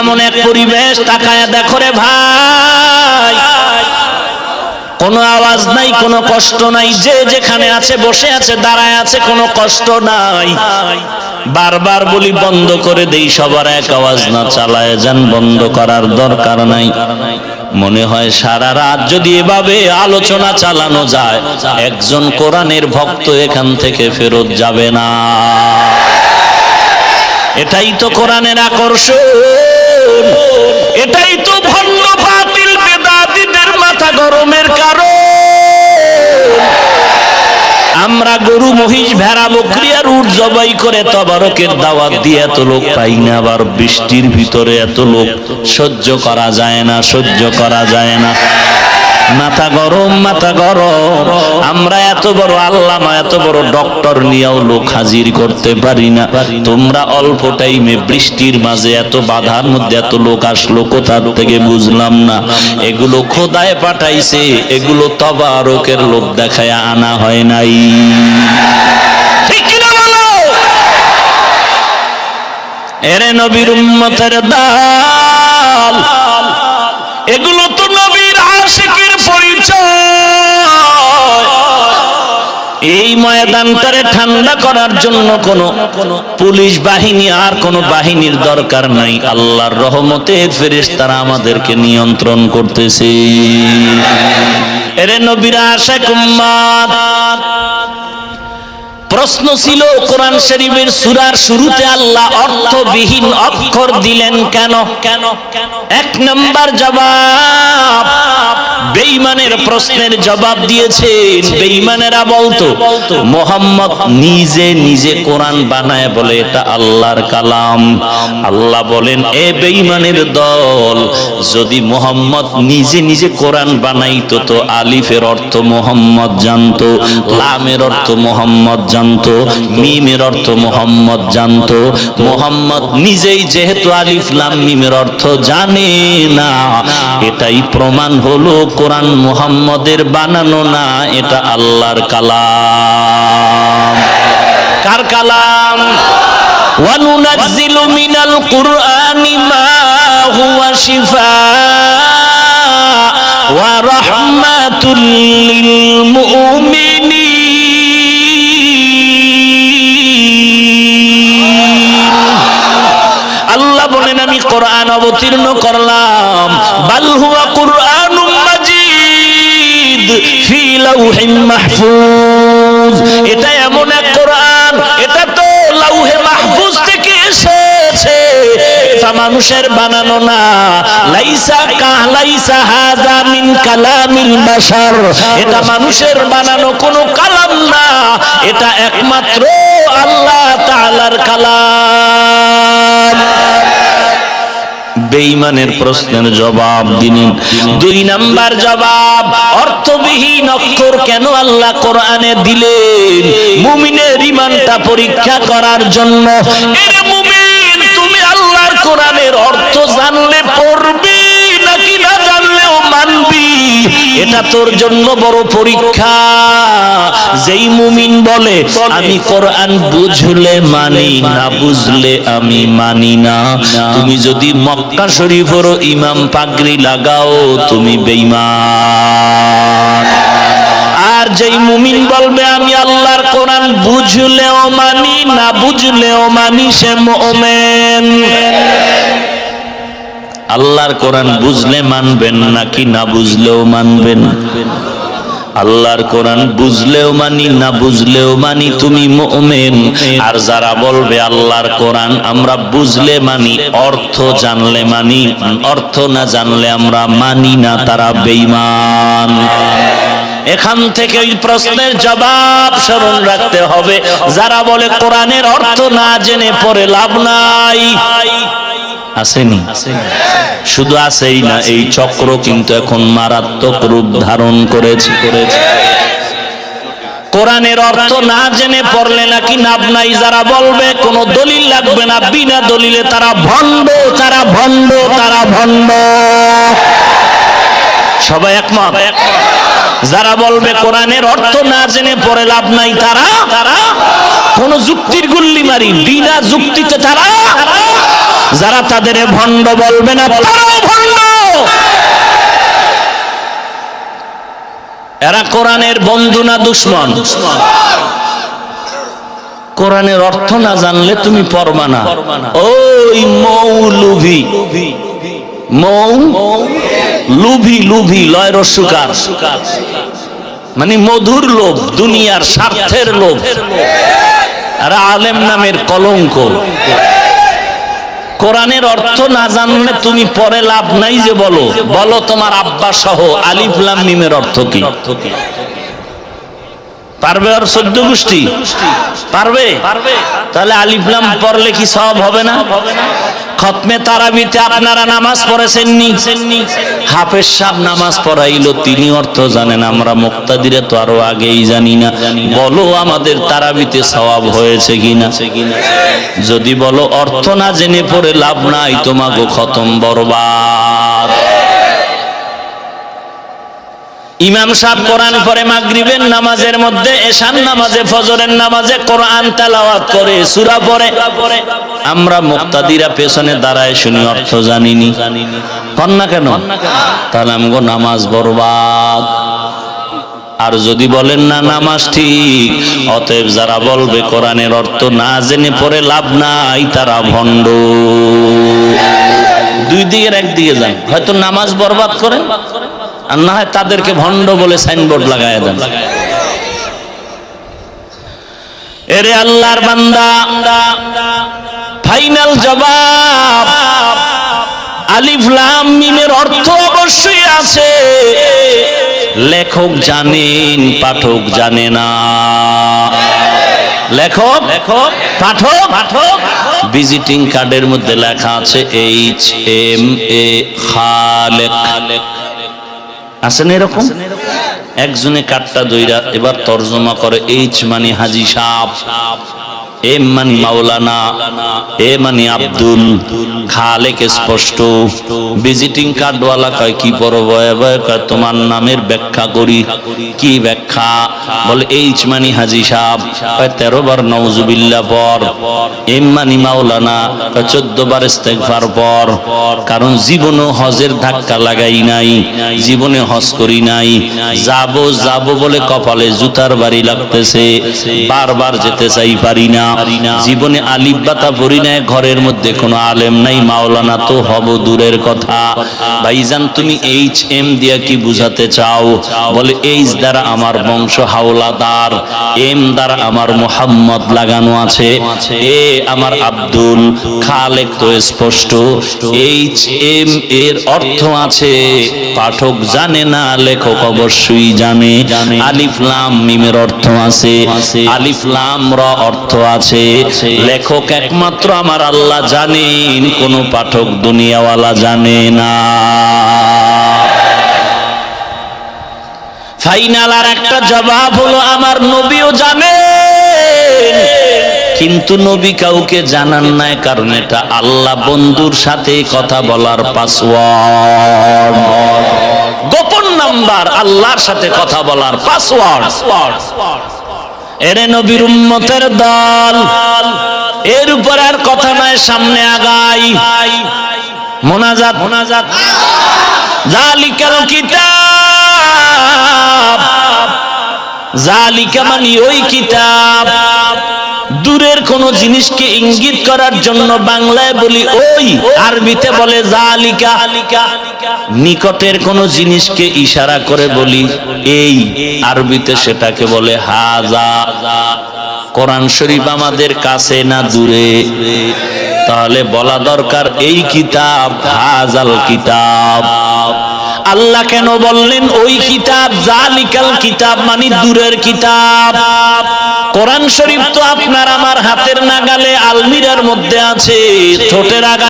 এমন এক পরিবেশ তাকায় দেখো রে ভাই। কোনো আওয়াজ নাই, কোনো কষ্ট নাই, যে যেখানে আছে, বসে আছে, দাঁড়ায় আছে, কোনো কষ্ট নাই। বারবার বলি, বন্ধ করে দেই, সবার এক আওয়াজ না চালায়, যান বন্ধ করার দরকার নাই। মনে হয় সারা রাত যদি এভাবে আলোচনা চালানো যায়, একজন কোরআনের ভক্ত এখান থেকে ফেরত যাবে না। এটাই তো কোরআনের আকর্ষণ। এটাই তো ভণ্ড বাতিল বেদাতিদের মাথা গরমের কারণ। আমরা গরু, মহিষ, ভেড়া, বকরি আর উট জবাই করে তবারকের দাওয়াত দিয়ে এত লোক পাই না, আবার বৃষ্টির ভিতরে এত লোক সহ্য করা যায় না, সহ্য করা যায় না। মাথা গরম মাথা গরম। আমরা এত বড় আল্লামা, এত বড় ডক্টর নিয়েও লোক হাজির করতে পারি না। তোমরা অল্প টাইমে বৃষ্টির মাঝে এত বাধার মধ্যে এত লোক আসলো, কোথা থেকে বুঝলাম না। এগুলো খোদায় পাঠাইছে, এগুলো তবারকের লোক দেখায় আনা হয় নাই। এরে নবীর উম্মতের দাল এগুলো তো নবীর আশিকের পরিচয় এই ময়দানটারে ঠান্ডা করার জন্য কোনো পুলিশ বাহিনী আর কোনো বাহিনীর দরকার নাই। আল্লাহর রহমতের ফেরেশতারা আমাদেরকে নিয়ন্ত্রণ করতেছে। এরে নবীরা আশা কুম্মাত প্রশ্ন ছিল, কোরআন শরীফের সুরার শুরুতে আল্লাহ অর্থবিহীন অক্ষর দিলেন কেন কেন কেন? এক নম্বর জবাব বেঈমানের প্রশ্নের জবাব দিয়েছেন। বেঈমানেরা বলতো, মোহাম্মদ নিজে নিজে কোরআন বানায় বলে, এটা আল্লাহর কালাম। আল্লাহ বলেন, এ বেঈমানের দল, যদি মোহাম্মদ নিজে নিজে কোরআন বানাইতো তো আলিফের অর্থ মোহাম্মদ জানতো, লামের অর্থ মোহাম্মদ জানতো, মিমের অর্থ মোহাম্মদ জানতো। মোহাম্মদ নিজেই যেহেতু আলিফ, লাম, মিমের অর্থ জানে না, এটাই প্রমাণ হলো কোরআন কোরআন মুহাম্মদের বানানো না, এটা আল্লাহর কালাম। কার কালাম? ওয়ানুনাজ্জিলু মিনাল কুরআনি আল্লাহ বলেন, আমি কোরআন অবতীর্ণ করলাম। বাল হুয়া কুরআন ফি লাউহিন মাহফুজ। এটা এমন এক কোরআন, এটা তো লাউহে মাহফুজ থেকে এসেছে। এটা মানুষের বানানো না। লাইসা লাইসা হাযা মিন কালামিল বাশার। এটা মানুষের বানানো কোনো কালাম না। এটা একমাত্র আল্লাহ তাআলার কালাম। বেঈমানের প্রশ্নের জবাব দিলেন। দুই নাম্বার জবাব, অর্থবিহীন অক্ষর কেন আল্লাহ কোরআনে দিলেন? মুমিনের ইমানটা পরীক্ষা করার জন্য। এরে মুমিন, তুমি আল্লাহর কোরআনের অর্থ জানলে পড়বি, নাকি না জানলেও মানবি? এটা তোর জন্য বড় পরীক্ষা। যেই মুমিন বলে, আমি কোরআন বুঝলে মানি না, বুঝলে আমি মানি না। তুমি যদি মক্কা শরীফের ইমাম পাগড়ি লাগাও, তুমি বেঈমান। আর যেই মুমিন বলবে, আমি আল্লাহর কোরআন বুঝলেও মানি না, বুঝলেও মানি, সে মোমেন। আল্লাহর কোরআন বুঝলে মানবেন নাকি না বুঝলেও মানবেন? আল্লাহর কোরআন বুঝলেও মানি, না বুঝলেও মানি, তুমি মুমিন। আর যারা বলবে আল্লাহর কোরআন আমরা বুঝলে মানি, অর্থ জানলে মানি, অর্থ না জানলে আমরা মানি না, তারা বেঈমান। এখান থেকে ওই প্রশ্নের জবাব স্মরণ রাখতে হবে। যারা বলে কোরআনের অর্থ না জেনে পড়ে লাভ নাই। আসেনি। শুধু আসেই না, এই চক্র কিন্তু এখন মারাত্মক রূপ ধারণ করেছে। করেছে কোরআনের অর্থ না জেনে পড়লে নাকি নাব নাই, যারা বলবে কোনো দলিল লাগবে না, বিনা দলিলে তারা ভণ্ড তারা ভণ্ড তারা ভণ্ড। সবাই একমত? যারা বলবে কোরআনের অর্থ না জেনে পড়ে লাভ নাই তারা তারা কোন যুক্তির গুল্লি মারি, বিনা যুক্তিতে তারা যারা তাদের ভণ্ড বলবে না তারাও ভণ্ড। এরা কোরআনের বন্ধু না দুশ্মন? কোরআনের অর্থ না জানলে তুমি পড়বা না। ওই মৌলুভি। মৌ? লুভি লুভি লয় রসুকার মানে মধুর লোভ দুনিয়ার স্বার্থের লোভ। আর আলেম নামের কলঙ্ক। কোরআনের অর্থ না জানলে তুমি পরে লাভ নাই যে বলো। বলো তোমার আব্বা সহ আলিফলাম মিমের অর্থ কি? পারবে আর সদ্য গোষ্ঠী? পারবে? তাহলে আলিফলাম পড়লে কি সব হবে না? খতমে তারাবিতে আপনারা নামাজ পড়েছেন নি হাফেজ সাহেব নামাজ পড়াইলো, তিনি অর্থ জানেন, আমরা মুক্তাদিরে তো আরও আগেই জানি না। বলো, আমাদের তারাবিতে সওয়াব হয়েছে কিনা? যদি বলো, অর্থ না জেনে পড়ে লাভ নাই তোমাকে খতম বরবাদ। ইমাম সাহেব কোরআন পরে মাগরিবের নামাজের মধ্যে এশান নামাজে, ফজরের নামাজে কোরআন তেলাওয়াত করে, সূরা পড়ে। আমরা মুক্তাদিরা পেছনে দাঁড়ায় শুনি, অর্থ জানিনি। কন না কেন? তাহলে আমগো নামাজ বরবাদ। আর যদি বলেন, না, নামাজ ঠিক। অতএব যারা বলবে, কোরআনের অর্থ না জেনে পড়ে লাভ নাই, তারা ভণ্ড। দুই দিকের একদিকে যান। হয়তো নামাজ বরবাদ করেন? আর না হয় তাদেরকে ভণ্ড বলে সাইনবোর্ড লাগায় দেন। এরে আল্লাহর বান্দা, ফাইনাল জবাব, আলিফ লাম মিমের অর্থ অবশ্যই আছে। লেখক জানেন, পাঠক জানে না। লেখক লেখক পাঠক পাঠক, ভিজিটিং কার্ডের মধ্যে লেখা আছে, এইচ এম এ খালেক। আছেন এরকম? একজনে কাটটা দইরা এবার তর্জমা করে এইচ মানে হাজি সাপ এম মানে মাওলানা, এ আব্দুল, খালেক স্পষ্ট। ভিজিটিং কার্ডওয়ালা কয়, কি পড়ব এবার কয়, তোমার নামের ব্যাখ্যা করি। কি ব্যাখ্যা? বলে এইচ মানে হাজি কয়, তেরো বার পর মাওলানা, কয়, চোদ্দ বার পর, কারণ জীবনও হজের ধাক্কা লাগাই নাই, জীবনে হজ করি নাই, যাব যাব বলে কপালে জুতার বাড়ি লাগতেছে, বারবার যেতে চাই পারি না। জীবনে আলিফ বাতা পড়ি না ঘরের মধ্যে কোনো আলেম নাই, মাওলানা তো হব দূরের কথা। ভাইজান, তুমি এইচ এম দিয়া কি বুঝাতে চাও? বলে এইচ দ্বারা আমার বংশ হাওলাদার এম দ্বারা আমার মোহাম্মদ লাগানো আছে। এ আমার আব্দুল খালেক তো স্পষ্ট। এইচ এম এর অর্থ আছে, পাঠক জানে না, লেখক অবশ্যই জানে। আলিফ লাম মিমের অর্থ আছে। আলিফ লাম র অর্থ আছে লেখক একমাত্র আমার আল্লাহ জানেন, কোন পাঠক দুনিয়াওয়ালা জানে না। ফাইনাল আর একটা জবাব হলো, আমার নবীও জানে। কিন্তু নবী কাউকে জানান নাই, কারণ এটা আল্লাহ বন্ধুর সাথে কথা বলার পাসওয়ার্ড গোপন নাম্বার, আল্লাহর সাথে কথা বলার পাসওয়ার্ড এরে নবীর উম্মতের দল। এর উপর আর কথা নয়, সামনে আগাই। মোনাজাত মোনাজাত। জালিকাল কিতাব। জালিকা মানে ওই কিতাব। কোন জিনিসকে ইঙ্গিত করার জন্য বাংলায় বলি ওই, আরবিতে বলে জালিকা। নিকটের কোন জিনিসকে ইশারা করে বলি এই, আরবিতে সেটাকে বলে হাজা। কোরআন শরীফ আমাদের কাছে না দূরে। তাহলে বলা দরকার এই কিতাব, হাজাল কিতাব। আল্লাহ কেন বললেন ওই কিতাব, জালিকাল কিতাব মানে দূরের কিতাব। কোরআন শরীফ তো আপনার আমার হাতের নাগালে আলমিরার মধ্যে আছে ঠোঁটের আগা